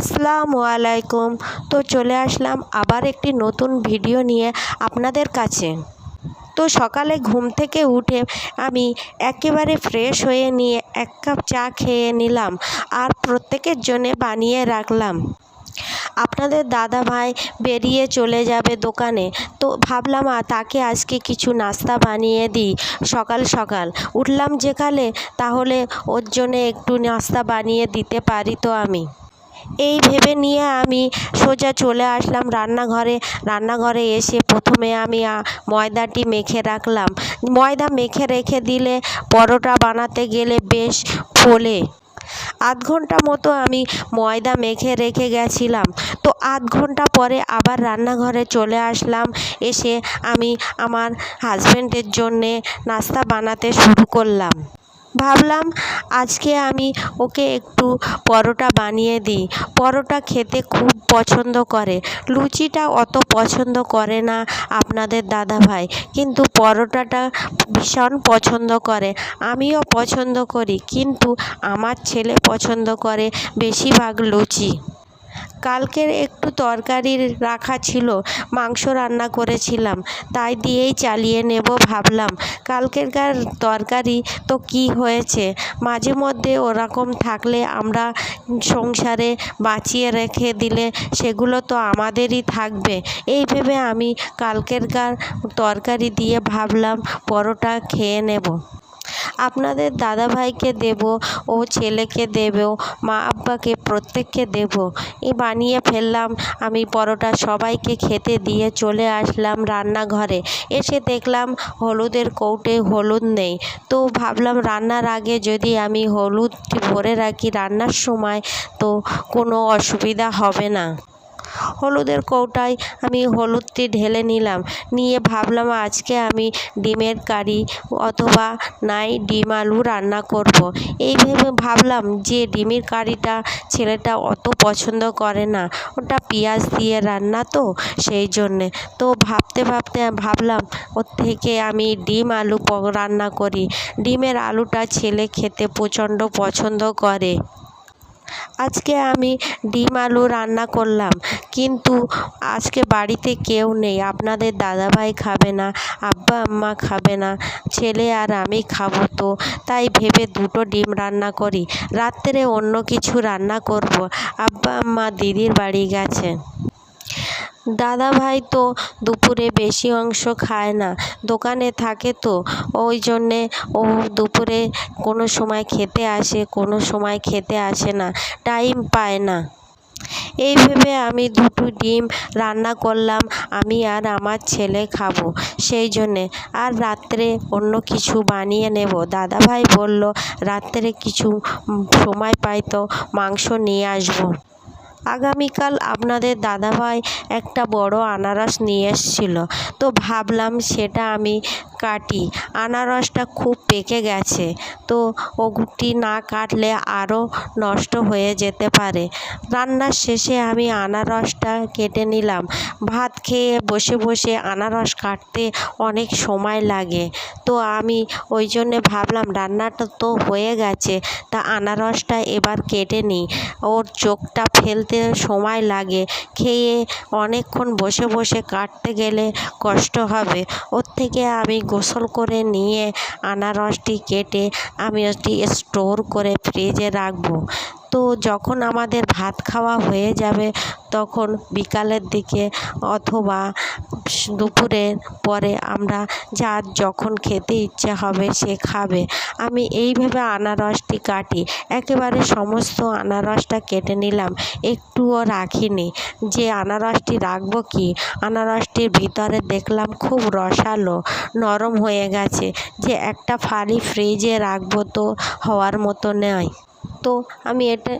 আসসালামু আলাইকুম। তো চলে আসলাম আবার একটি নতুন ভিডিও নিয়ে আপনাদের কাছে। তো সকালে ঘুম থেকে উঠে আমি একেবারে ফ্রেশ হয়ে নিয়ে এক কাপ চা খেয়ে নিলাম আর প্রত্যেকের জন্যে বানিয়ে রাখলাম। আপনাদের দাদা ভাই বেরিয়ে চলে যাবে দোকানে। তো ভাবলাম তাকে আজকে কিছু নাস্তা বানিয়ে দিই। সকাল সকাল উঠলাম যেকালে তাহলে ওর জন্যে একটু নাস্তা বানিয়ে দিতে পারি তো আমি। এই ভেবে নিয়ে আমি সোজা চলে আসলাম রান্নাঘরে। রান্নাঘরে এসে প্রথমে আমি ময়দাটি মেখে রাখলাম। ময়দা মেখে রেখে দিলে পরোটা বানাতে গেলে বেশ ফোলে। আধ ঘণ্টা মতো আমি ময়দা মেখে রেখে গেছিলাম। তো আধ ঘণ্টা পরে আবার রান্নাঘরে চলে আসলাম। এসে আমি আমার হাজব্যান্ডের জন্যে নাস্তা বানাতে শুরু করলাম। ভাবলাম আজকে আমি ওকে একটু পরোটা বানিয়ে দিই। পরোটা খেতে খুব পছন্দ করে। লুচিটা অত পছন্দ করে না আপনাদের দাদাভাই, কিন্তু পরোটাটা ভীষণ পছন্দ করে। আমিও পছন্দ করি, কিন্তু আমার ছেলে পছন্দ করে বেশিরভাগ লুচি। কালকের একটু তরকারি রাখা ছিল, মাংস রান্না করেছিলাম, তাই দিয়েই চালিয়ে নেব ভাবলাম। কালকেরকার তরকারি তো কী হয়েছে? মাঝে মধ্যে ওরকম থাকলে আমরা সংসারে বাঁচিয়ে রেখে দিলে সেগুলো তো আমাদেরই থাকবে। এই ভেবে আমি কালকেরকার তরকারি দিয়ে ভাবলাম পরোটা খেয়ে নেব। আপনাদের দাদাভাইকে দেবো, ও ছেলেকে দেবো মা আব্বাকে, প্রত্যেককে দেবো। এই বানিয়ে ফেললাম, আমি পরোটা সবাইকে খেতে দিয়ে চলে আসলাম রান্নাঘরে। এসে দেখলাম হলুদের কৌটে হলুদ নেই। তো ভাবলাম রান্নার আগে যদি আমি হলুদটি ভরে রাখি রান্নার সময়, তো কোনো অসুবিধা হবে না। হলুদের কৌটায় আমি হলুদটি ঢেলে নিলাম। নিয়ে ভাবলাম আজকে আমি ডিমের কারি অথবা নাই ডিম আলু রান্না করব। এই ভেবে ভাবলাম যে ডিমের কারিটা ছেলেটা অত পছন্দ করে না। ওটা পেঁয়াজ দিয়ে রান্না তো সেই জন্যে। তো ভাবতে ভাবতে ভাবলাম, ওর থেকে আমি ডিম আলু রান্না করি। ডিমের আলুটা ছেলে খেতে প্রচণ্ড পছন্দ করে। আজকে আমি ডিম আলু রান্না করলাম, কিন্তু আজকে বাড়িতে কেউ নেই। আপনাদের দাদাভাই খাবে না, আব্বা আম্মা খাবে না, ছেলে আর আমি খাব তো। তাই ভেবে দুটো ডিম রান্না করি। রাত্রে অন্য কিছু রান্না করব। আব্বা আম্মা দিদির বাড়ি গেছে। দাদাভাই তো দুপুরে বেশি অংশ খায় না, দোকানে থাকে তো, ওই জন্যে ও দুপুরে কোনো সময় খেতে আসে, কোনো সময় খেতে আসে না টাইম পায় না। এই ভেবে আমি দুটো ডিম রান্না করলাম, আমি আর আমার ছেলে খাব, সেই জন্যে। আর রাত্রে অন্য কিছু বানিয়ে নেব। দাদাভাই বলল, রাত্রে কিছু সময় পাই তো মাংস নিয়ে আসব। আগামীকাল আপনাদের দাদাভাই একটা বড় আনারস নিয়ে এসেছিল। তো ভাবলাম সেটা আমি কাটি। আনারসটা খুব পেকে গেছে। তো ওটি না কাটলে আরও নষ্ট হয়ে যেতে পারে। রান্নার শেষে আমি আনারসটা কেটে নিলাম। ভাত খেয়ে বসে বসে আনারস কাটতে অনেক সময় লাগে। তো আমি ওই জন্যে ভাবলাম, রান্নাটা তো হয়ে গেছে, তা আনারসটা এবার কেটে নিই। ওর চোখটা ফেলতে সময় লাগে। খেয়ে অনেকক্ষণ বসে বসে কাটতে গেলে কষ্ট হবে। ওর থেকে আমি গোসল করে নিয়ে আনারসটি কেটে আমি ওটি স্টোর করে ফ্রিজে রাখব। তো যখন আমাদের ভাত খাওয়া হয়ে যাবে, তখন বিকালের দিকে অথবা দুপুরের পরে আমরা যার যখন খেতে ইচ্ছে হবে সে খাবে। আমি এইভাবে আনারসটি কাটি। একেবারে সমস্ত আনারসটা কেটে নিলাম। একটুও রাখিনি। যে আনারসটি রাখব কি? আনারসটির ভিতরে দেখলাম খুব রসালো, নরম হয়ে গেছে। যে একটা ফালি ফ্রিজে রাখব তো হওয়ার মতো নয় তো আমি এটা